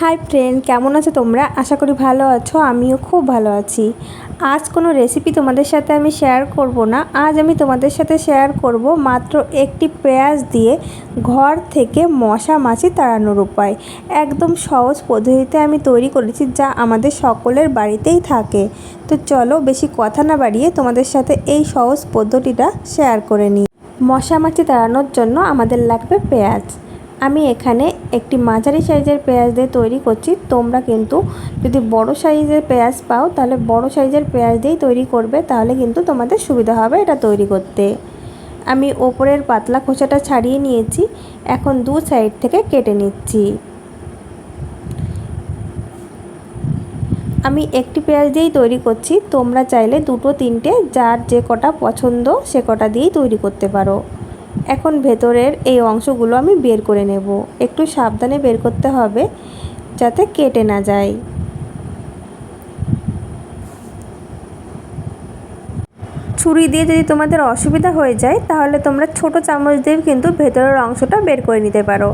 Hi friend কেমন আছো তোমরা? আশা করি ভালো আছো, আমিও খুব ভালো আছি। আজ কোনো রেসিপি তোমাদের সাথে আমি শেয়ার করব না। আজ আমি তোমাদের সাথে শেয়ার করব মাত্র একটি পেঁয়াজ দিয়ে ঘর থেকে মশা মাছি তাড়ানোর উপায়। একদম সহজ পদ্ধতিতে আমি তৈরি করেছি যা আমাদের সকলের বাড়িতেই থাকে। তো চলো বেশি কথা না বাড়িয়ে তোমাদের সাথে এই সহজ পদ্ধতিটা শেয়ার করে নিই। মশা মাছি তাড়ানোর জন্য আমাদের লাগবে পেঁয়াজ। আমি এখানে একটি মাঝারি সাইজের পেঁয়াজ দিয়ে তৈরি করছি। তোমরা কিন্তু যদি বড় সাইজের পেঁয়াজ পাও, তাহলে বড় সাইজের পেঁয়াজ দিয়েই তৈরি করবে, তাহলে কিন্তু তোমাদের সুবিধা হবে এটা তৈরি করতে। আমি ওপরের পাতলা খোসাটা ছাড়িয়ে নিয়েছি, এখন দু সাইড থেকে কেটে নিচ্ছি। আমি একটি পেঁয়াজ দিয়েই তৈরি করছি, তোমরা চাইলে দুটো, তিনটে, যার যে কটা পছন্দ সে কটা দিয়েই তৈরি করতে পারো। এখন ভেতরের এই অংশগুলো আমি বের করে নেব। একটু সাবধানে বের করতে হবে যাতে কেটে না যায়। ছুরি দিয়ে যদি তোমাদের অসুবিধা হয়ে যায়, তাহলে তোমরা ছোট চামচ দিয়েও কিন্তু ভেতরের অংশটা বের করে নিতে পারো।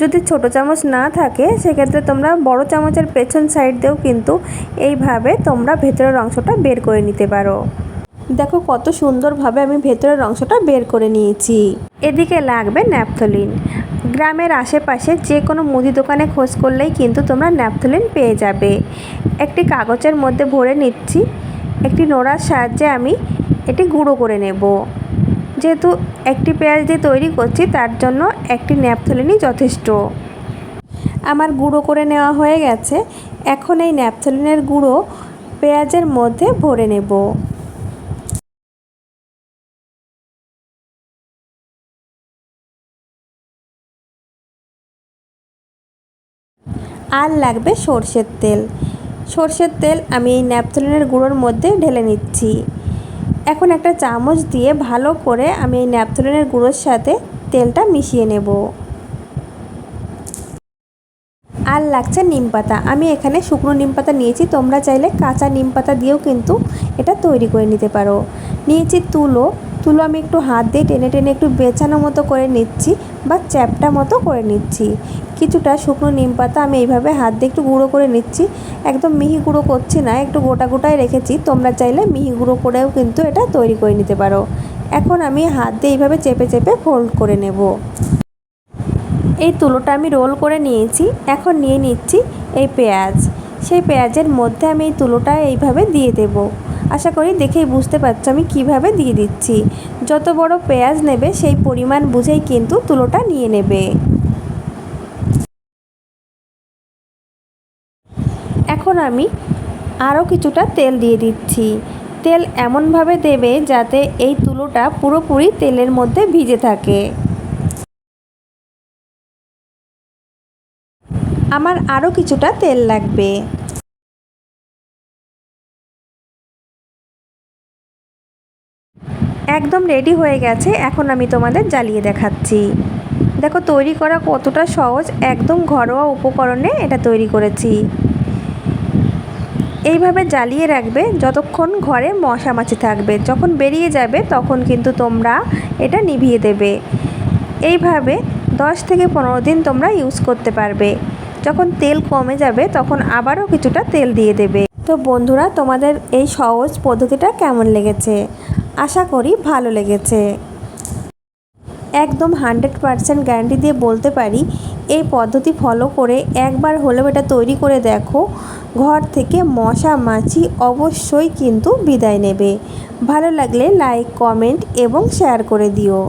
যদি ছোট চামচ না থাকে, সেক্ষেত্রে তোমরা বড় চামচের পেছন সাইড দিয়েও কিন্তু এইভাবে তোমরা ভেতরের অংশটা বের করে নিতে পারো। দেখো কত সুন্দরভাবে আমি ভেতরের অংশটা বের করে নিয়েছি। এদিকে লাগবে ন্যাপথলিন। গ্রামের আশেপাশে যে কোনো মুদি দোকানে খোঁজ করলেই কিন্তু তোমরা ন্যাপথলিন পেয়ে যাবে। একটি কাগজের মধ্যে ভরে নিচ্ছি। একটি নোড়ার সাহায্যে আমি এটি গুঁড়ো করে নেব। যেহেতু একটি পেঁয়াজ দিয়ে তৈরি করছি, তার জন্য একটি ন্যাপথলিনই যথেষ্ট। আমার গুঁড়ো করে নেওয়া হয়ে গেছে। এখন এই ন্যাপথলিনের গুঁড়ো পেঁয়াজের মধ্যে ভরে নেব। আর লাগবে সর্ষের তেল। সর্ষের তেল আমি এই ন্যাপথলিনের গুঁড়োর মধ্যে ঢেলে নিচ্ছি। এখন একটা চামচ দিয়ে ভালো করে আমি এই ন্যাপথলিনের গুঁড়োর সাথে তেলটা মিশিয়ে নেব। আর লাগছে নিম পাতা। আমি এখানে শুকনো নিম পাতা নিয়েছি। তোমরা চাইলে কাঁচা নিম পাতা দিয়েও কিন্তু এটা তৈরি করে নিতে পারো। নিয়েছি তুলো। তুলো আমি একটু হাত দিয়ে টেনে টেনে একটু বেছানো মতো করে নিচ্ছি বা চ্যাপটা মতো করে নিচ্ছি। কিছুটা শুকনো নিম পাতা আমি এইভাবে হাত দিয়ে একটু গুঁড়ো করে নিচ্ছি। একদম মিহি গুঁড়ো করছি না, একটু গোটা গোটায় রেখেছি। তোমরা চাইলে মিহি গুঁড়ো করেও কিন্তু এটা তৈরি করে নিতে পারো। এখন আমি হাত দিয়ে এইভাবে চেপে চেপে ফোল্ড করে নেব। এই তুলোটা আমি রোল করে নিয়েছি। এখন নিয়ে নিচ্ছি এই পেঁয়াজ। সেই পেঁয়াজের মধ্যে আমি এই তুলোটা এইভাবে দিয়ে দেব। আশা করি দেখেই বুঝতে পারছ আমি কীভাবে দিয়ে দিচ্ছি। যত বড় পেঁয়াজ নেবে সেই পরিমাণ বুঝেই কিন্তু তুলোটা নিয়ে নেবে। এখন আমি আরও কিছুটা তেল দিয়ে দিচ্ছি। তেল এমনভাবে দেবে যাতে এই তুলোটা পুরোপুরি তেলের মধ্যে ভিজে থাকে। আমার আরও কিছুটা তেল লাগবে। একদম রেডি হয়ে গেছে, এখন আমি তোমাদের জ্বালিয়ে দেখাচ্ছি। দেখো, তৈরি করা কতটা সহজ, একদম ঘরোয়া উপকরণে এটা তৈরি করেছি। এইভাবে জ্বালিয়ে রাখবে যতক্ষণ ঘরে মশা মাছি থাকবে। যখন বেরিয়ে যাবে তখন কিন্তু তোমরা এটা নিভিয়ে দেবে। এইভাবে দশ থেকে পনেরো দিন তোমরা ইউজ করতে পারবে। যখন তেল কমে যাবে তখন আবারও কিছুটা তেল দিয়ে দেবে। তো বন্ধুরা, তোমাদের এই সহজ পদ্ধতিটা কেমন লেগেছে? আশা করি ভালো লেগেছে। একদম হান্ড্রেড পারসেন্ট গ্যারান্টি দিয়ে বলতে পারি, এই পদ্ধতি ফলো করে একবার হলেও এটা তৈরি করে দেখো। ঘর থেকে মশা, মাছি অবশ্যই কিন্তু বিদায় নেবে। ভালো লাগলে লাইক কমেন্ট এবং শেয়ার করে দিও।